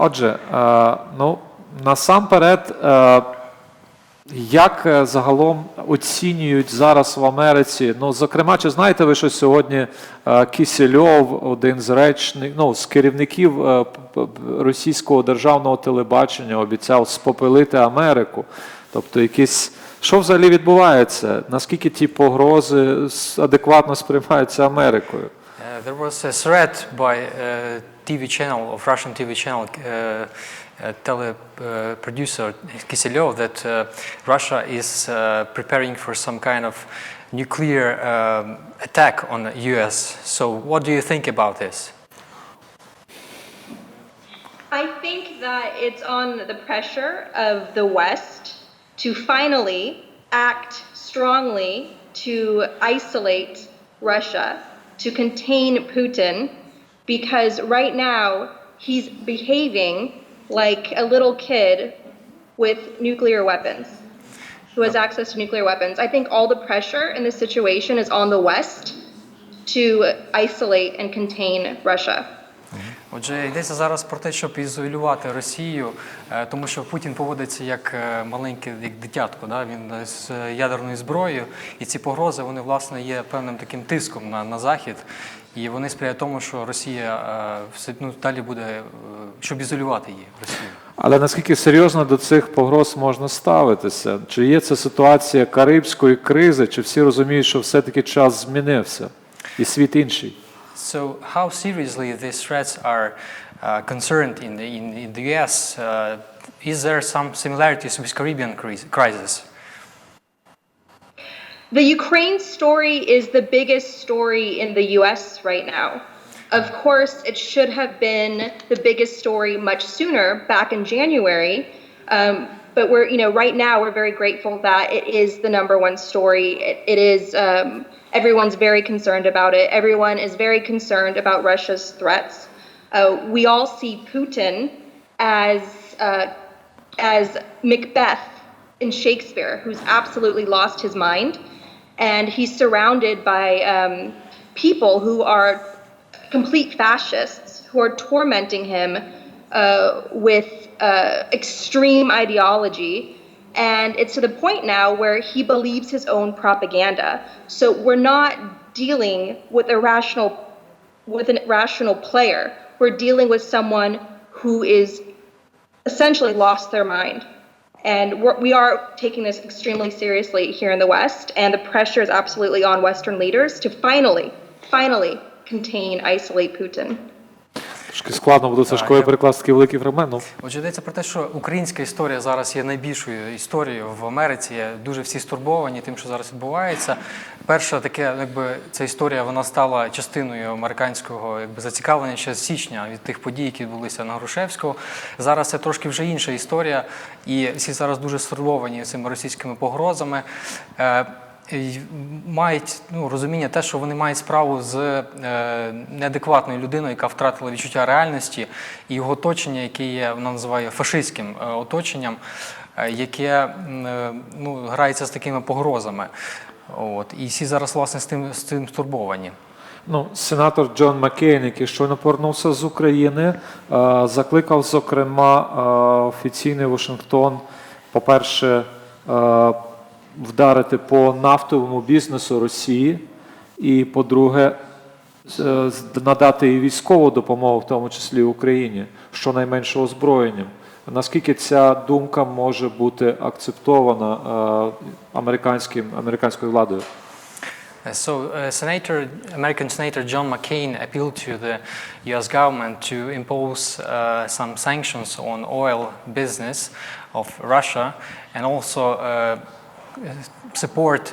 Отже, е, ну насамперед, е, як е, загалом оцінюють зараз в Америці? Ну, зокрема, чи знаєте ви, що сьогодні Кісельов, один з речних, ну, з керівників російського державного телебачення, обіцяв спопилити Америку? Тобто, якісь. Що взагалі відбувається? Наскільки ті погрози адекватно сприймаються Америкою? Uh, there was a threat by a TV channel of Russian TV channel, uh, uh, tele uh, producer Kiselyov, that uh, Russia is uh, preparing for some kind of nuclear um, attack on the U.S. So, what do you think about this? I think that it's on the pressure of the West to finally act strongly to isolate Russia, to contain Putin, because right now he's behaving like a little kid with nuclear weapons, who has access to nuclear weapons. I think all the pressure in this situation is on the West to isolate and contain Russia. Отже, йдеться зараз про те, щоб ізолювати Росію, е, тому що Путін поводиться як е, маленький як дитятко. Да? Він е, з ядерною зброєю, і ці погрози вони власне є певним таким тиском на, на захід. І вони сприяють тому, що Росія все ну, далі буде, щоб ізолювати її Росію. Але наскільки серйозно до цих погроз можна ставитися? Чи є це ситуація карибської кризи, чи всі розуміють, що все-таки час змінився і світ інший? So, how seriously these threats are uh, concerned in the, in, in the US? Uh, is there some similarities with Caribbean crisis? The Ukraine story is the biggest story in the US right now. Of course, it should have been the biggest story much sooner, back in January. Um, but we're, you know, right now we're very grateful that it is the number one story. It, it is, um, everyone's very concerned about it. Everyone is very concerned about Russia's threats. Uh, we all see Putin as, uh, as Macbeth in Shakespeare, who's absolutely lost his mind. And he's surrounded by um, people who are complete fascists who are tormenting him uh, with uh, extreme ideology. And it's to the point now where he believes his own propaganda. So we're not dealing with a rational with an rational player. We're dealing with someone who is essentially lost their mind. And we're, we are taking this extremely seriously here in the West, and the pressure is absolutely on Western leaders to finally, finally contain, isolate Putin. Трошки складно буде Сашкові я- перекласти такий великий фрагмент. Ну, Отже, йдеться про те, що українська історія зараз є найбільшою історією в Америці. Дуже всі стурбовані тим, що зараз відбувається. Перша таке, якби ця історія вона стала частиною американського якби зацікавлення ще з січня від тих подій, які відбулися на Грушевського. Зараз це трошки вже інша історія, і всі зараз дуже стурбовані цими російськими погрозами. Е, мають ну, розуміння те, що вони мають справу з е, неадекватною людиною, яка втратила відчуття реальності, і його оточення, яке є, вона називає фашистським е, оточенням, е, яке е, ну, грається з такими погрозами. От. І всі зараз власне з тим, з тим стурбовані. Ну, сенатор Джон Маккейн, який щойно повернувся з України, е, закликав, зокрема, е, офіційний Вашингтон, по-перше, е, вдарити по нафтовому бізнесу Росії, і, по-друге, з- надати і військову допомогу, в тому числі Україні, щонайменше озброєнням. Наскільки ця думка може бути акцептована е, американським, американською владою? Uh, So, uh, Senator, American Senator John McCain appealed to the U.S. government to impose uh, some sanctions on oil business of Russia, and also uh, support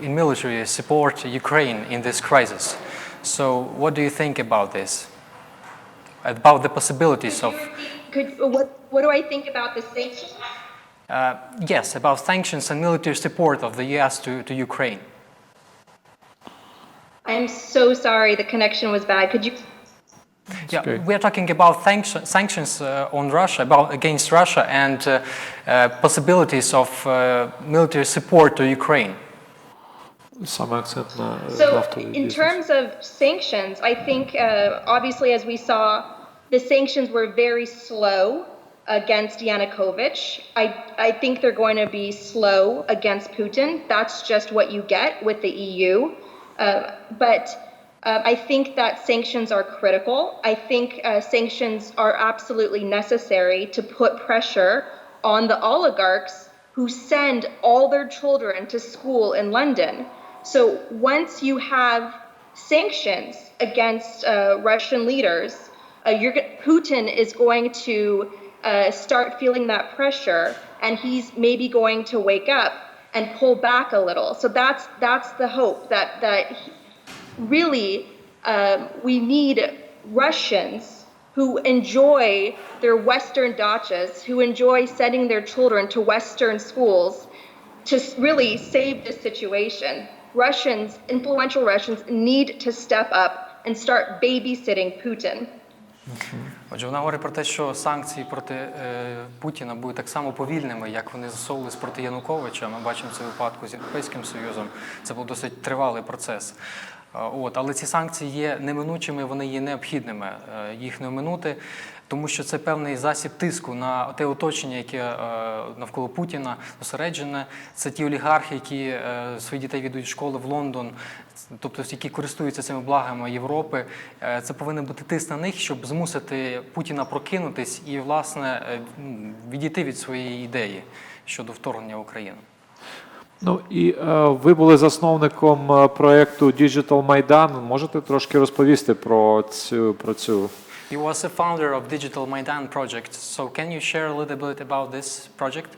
in military support Ukraine in this crisis. So, what do you think about this? About the possibilities of Could, what, what do I think about the sanctions? uh, yes, about sanctions and military support of the U.S. to, to Ukraine. I'm so sorry, the connection was bad. Could you yeah, we are talking about sanctions uh, on Russia, about against Russia, and uh, uh, possibilities of uh, military support to Ukraine. So, in terms of sanctions, I think uh, obviously, as we saw, the sanctions were very slow against Yanukovych. I, I think they're going to be slow against Putin. That's just what you get with the EU. Uh, but uh, I think that sanctions are critical. I think uh, sanctions are absolutely necessary to put pressure on the oligarchs who send all their children to school in London. So once you have sanctions against uh, Russian leaders, uh, Putin is going to uh, start feeling that pressure, and he's maybe going to wake up and pull back a little. So that's that's the hope that that really um, we need Russians who enjoy their Western dachas, who enjoy sending their children to Western schools, to really save this situation. Russians, influential Russians, need to step up and start babysitting Putin. Отже, вона говорить про те, що санкції проти е, Путіна будуть так само повільними, як вони засовувались проти Януковича. Ми бачимо це випадку з Європейським Союзом. Це був досить тривалий процес. Е, От, але ці санкції є неминучими, вони є необхідними. е, Їх не оминути, тому що це певний засіб тиску на те оточення, яке е, навколо Путіна зосереджене. Це ті олігархи, які своїх дітей віддають школи в Лондон, тобто які користуються цими благами Європи. Це повинен бути тиск на них, щоб змусити Путіна прокинутись і, власне, е, відійти від своєї ідеї щодо вторгнення в Україну. Ну і е, ви були засновником е, проекту Digital Майдан. Можете трошки розповісти про цю про цю You was a founder of Digital Maidan project, so can you share a little bit about this project?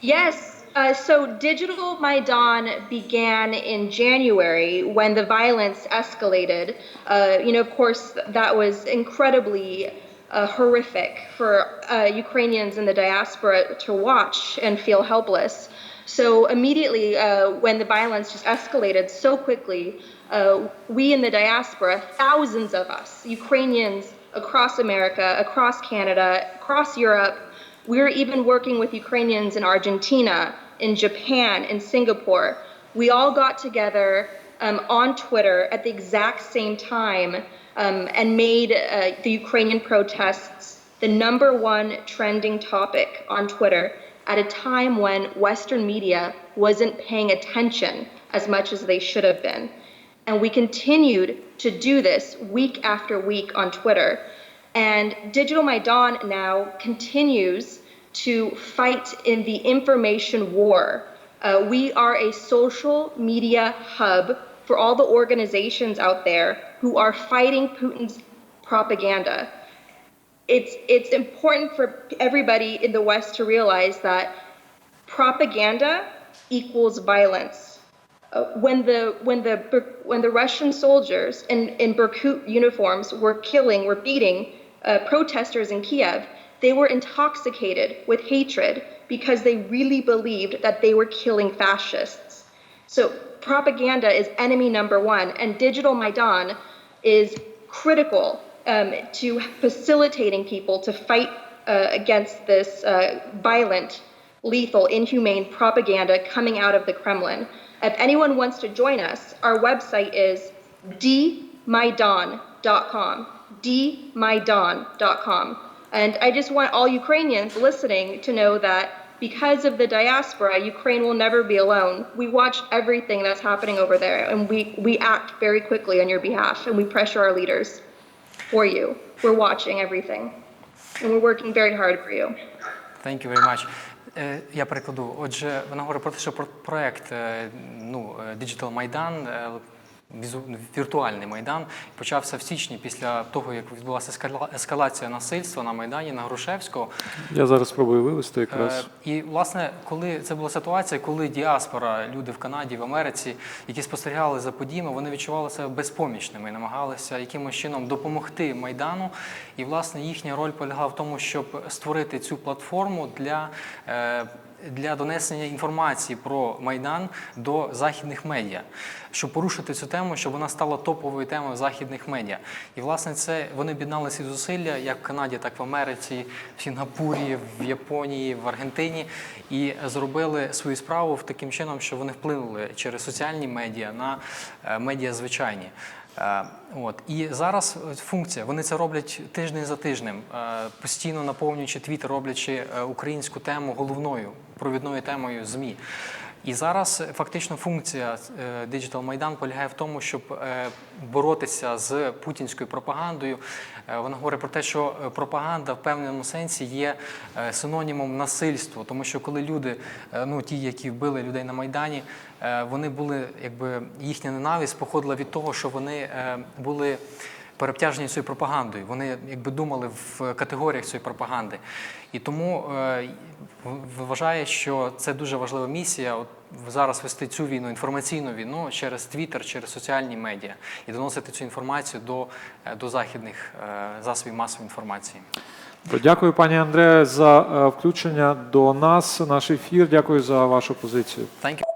Yes. Uh, so Digital Maidan began in January when the violence escalated. Uh, you know, of course, that was incredibly uh, horrific for uh, Ukrainians in the diaspora to watch and feel helpless. So immediately, uh, when the violence just escalated so quickly, uh, we in the diaspora, thousands of us, Ukrainians across America, across Canada, across Europe, we're even working with Ukrainians in Argentina, in Japan, in Singapore. We all got together um, on Twitter at the exact same time um, and made uh, the Ukrainian protests the number one trending topic on Twitter at a time when Western media wasn't paying attention as much as they should have been. And we continued to do this week after week on Twitter. And Digital Maidan now continues to fight in the information war. Uh, we are a social media hub for all the organizations out there who are fighting Putin's propaganda. It's, it's important for everybody in the West to realize that propaganda equals violence. Uh, when the when the when the Russian soldiers in in Berkut uniforms were killing, were beating uh, protesters in Kiev, they were intoxicated with hatred because they really believed that they were killing fascists. So propaganda is enemy number one, and digital Maidan is critical um, to facilitating people to fight uh, against this uh, violent, lethal, inhumane propaganda coming out of the Kremlin. If anyone wants to join us, our website is dmaidan.com. dmaidan.com. And I just want all Ukrainians listening to know that because of the diaspora, Ukraine will never be alone. We watch everything that's happening over there, and we, we act very quickly on your behalf, and we pressure our leaders for you. We're watching everything, and we're working very hard for you. Thank you very much. Е, Я перекладу. Отже, вона говорить про те, що про проект е, ну, е, Digital Майдан, е, візу- віртуальний майдан, почався в січні після того, як відбулася ескалація насильства на майдані на Грушевського. я зараз спробую вивести Е, якраз. І власне, коли це була ситуація, коли діаспора, люди в Канаді, в Америці, які спостерігали за подіями, вони відчували себе безпомічними і намагалися якимось чином допомогти майдану. І власне їхня роль полягала в тому, щоб створити цю платформу для. Для донесення інформації про майдан до західних медіа, щоб порушити цю тему, щоб вона стала топовою темою західних медіа. І власне це вони об'єднали ці зусилля як в Канаді, так і в Америці, в Сінгапурі, в Японії, в Аргентині, і зробили свою справу в таким чином, що вони вплинули через соціальні медіа на е, медіа звичайні. Е, От і зараз е, функція. Вони це роблять тиждень за тижнем, постійно наповнюючи твіттер, роблячи українську тему головною провідною темою змі. І зараз е, фактично функція е, Digital Майдан полягає в тому, щоб е, боротися з путінською пропагандою. Вона говорить про те, що пропаганда в певному сенсі є синонімом насильства, тому що коли люди, ну ті, які вбили людей на майдані, вони були якби їхня ненависть походила від того, що вони були переобтяжені цією пропагандою. Вони якби думали в категоріях цієї пропаганди. І тому е, вважає, що це дуже важлива місія. От зараз вести цю війну, інформаційну війну через Твіттер, через соціальні медіа і доносити цю інформацію до, е, до західних е, засобів масової інформації. Дякую, пані Андреє, за е, включення до нас, наш ефір. Дякую за вашу позицію. Thank you.